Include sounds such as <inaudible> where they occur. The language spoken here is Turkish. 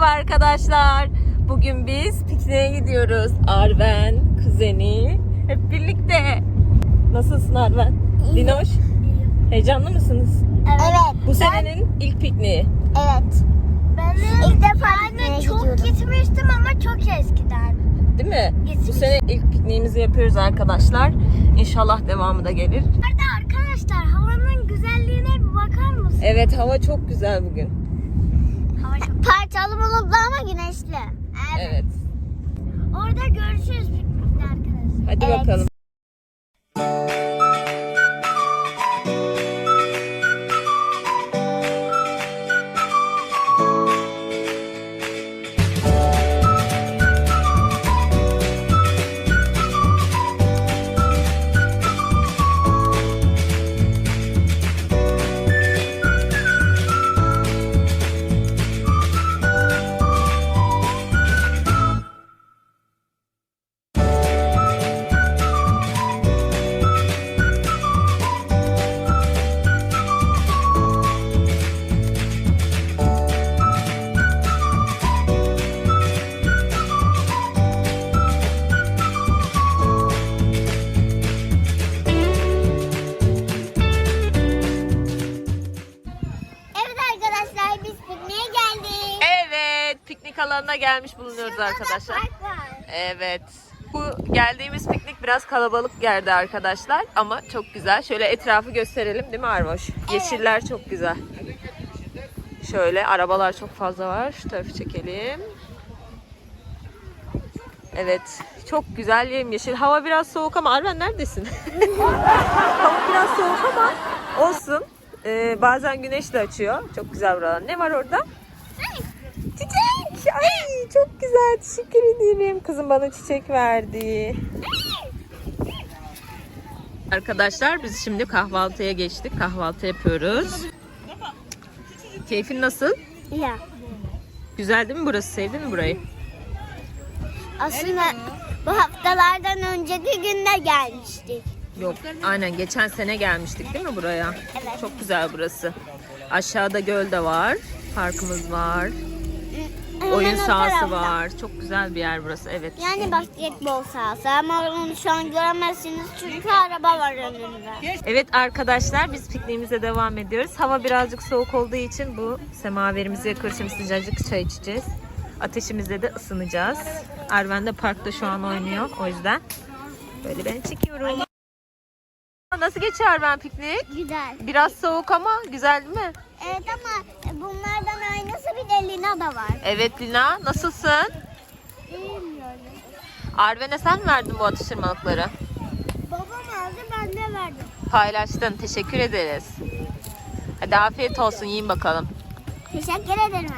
Merhaba arkadaşlar. Bugün biz pikniğe gidiyoruz. Arven, kuzeni hep birlikte. Nasılsın Arven? Dinoş, heyecanlı mısınız? Evet. Bu senenin ilk pikniği. Evet. Ben ilk defa anne çok gitmiştim ama çok eskiden. Değil mi? Bu Gitmiş. sene ilk pikniğimizi yapıyoruz arkadaşlar. İnşallah devamı da gelir. Arada arkadaşlar havanın güzelliğine bir bakar mısın? Evet hava çok güzel bugün. Hava çok... Parçalı bulutlu ama güneşli. Evet. Orada görüşürüz piknikte arkadaşlar. Hadi Evet. bakalım. Alanına gelmiş bulunuyoruz arkadaşlar. Park var. Evet. Bu geldiğimiz piknik biraz kalabalık yerde arkadaşlar ama çok güzel. Şöyle etrafı gösterelim değil mi Armoş? Yeşiller çok güzel. Şöyle arabalar çok fazla var. Şu tarafı çekelim. Evet. Çok güzel yemyeşil. Hava biraz soğuk ama Arven neredesin? <laughs> Hava biraz soğuk ama olsun. Ee, bazen güneş de açıyor. Çok güzel buralar. Ne var orada? Çiçek. Ay çok güzel. Teşekkür ederim. Kızım bana çiçek verdi. Arkadaşlar biz şimdi kahvaltıya geçtik. Kahvaltı yapıyoruz. Keyfin nasıl? Ya. Güzel değil mi burası? Sevdin mi burayı? Aslında bu haftalardan önceki günde gelmiştik. Yok. Aynen geçen sene gelmiştik değil mi buraya? Evet. Çok güzel burası. Aşağıda göl de var. Parkımız var. Hemen Oyun o sahası tarafta. var. Çok güzel bir yer burası. Evet. Yani basketbol sahası ama onu şu an göremezsiniz çünkü araba var önünde. Evet arkadaşlar biz pikniğimize devam ediyoruz. Hava birazcık soğuk olduğu için bu semaverimizi yakıyoruz. Şimdi sıcacık çay içeceğiz. Ateşimizde de ısınacağız. Arven de parkta şu an oynuyor. O yüzden böyle ben çekiyorum. Nasıl geçiyor Arven piknik? Güzel. Biraz soğuk ama güzel değil mi? Evet ama bunlardan aynısı bir de Lina da var. Evet Lina nasılsın? Bilmiyorum. Arven'e sen mi verdin bu atıştırmalıkları? Babam aldı ben de verdim. Paylaştın. Teşekkür ederiz. Hadi afiyet olsun yiyin bakalım. Teşekkür ederim.